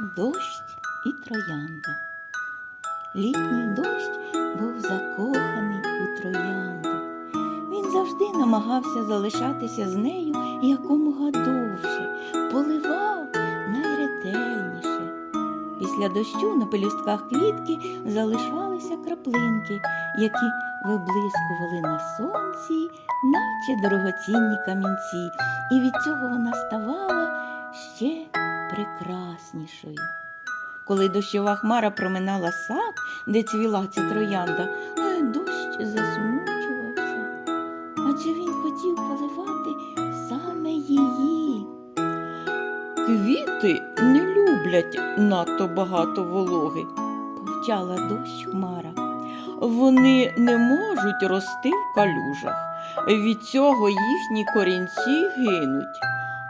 Дощ і троянда. Літній дощ був закоханий у троянду. Він завжди намагався залишатися з нею якомога довше, поливав найретельніше. Після дощу на пелюстках квітки залишалися краплинки, які виблискували на сонці, наче дорогоцінні камінці, і від цього вона ставала ще прекраснішою. Коли дощова хмара проминала сад, де цвіла ця троянда, е, дощ засмучувався, адже він хотів поливати саме її. Квіти не люблять надто багато вологи. Повчала дощ хмара. Вони не можуть рости в калюжах. Від цього їхні корінці гинуть,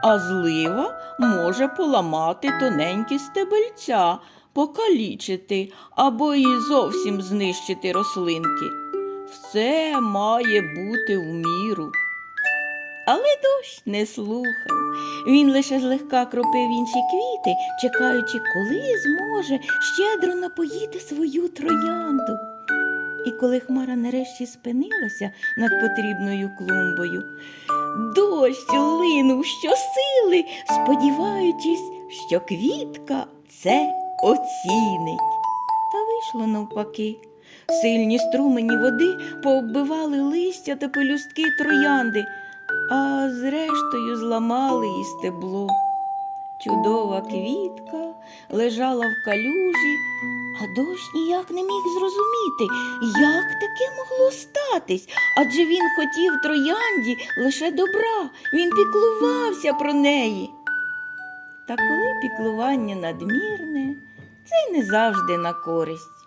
а злива може поламати тоненькі стебельця, покалічити або і зовсім знищити рослинки. Все має бути в міру. Але дощ не слухав. Він лише злегка кропив інші квіти, чекаючи, коли зможе щедро напоїти свою троянду. І коли хмара нарешті спинилася над потрібною клумбою, дощ линув щосили, сподіваючись, що квітка це оцінить. Та вийшло навпаки. Сильні струмені води пооббивали листя та пелюстки троянди, а зрештою зламали і стебло. Чудова квітка лежала в калюжі, а дощ ніяк не міг зрозуміти, як таке могло статись, адже він хотів троянді лише добра, він піклувався про неї. Та коли піклування надмірне, це й не завжди на користь.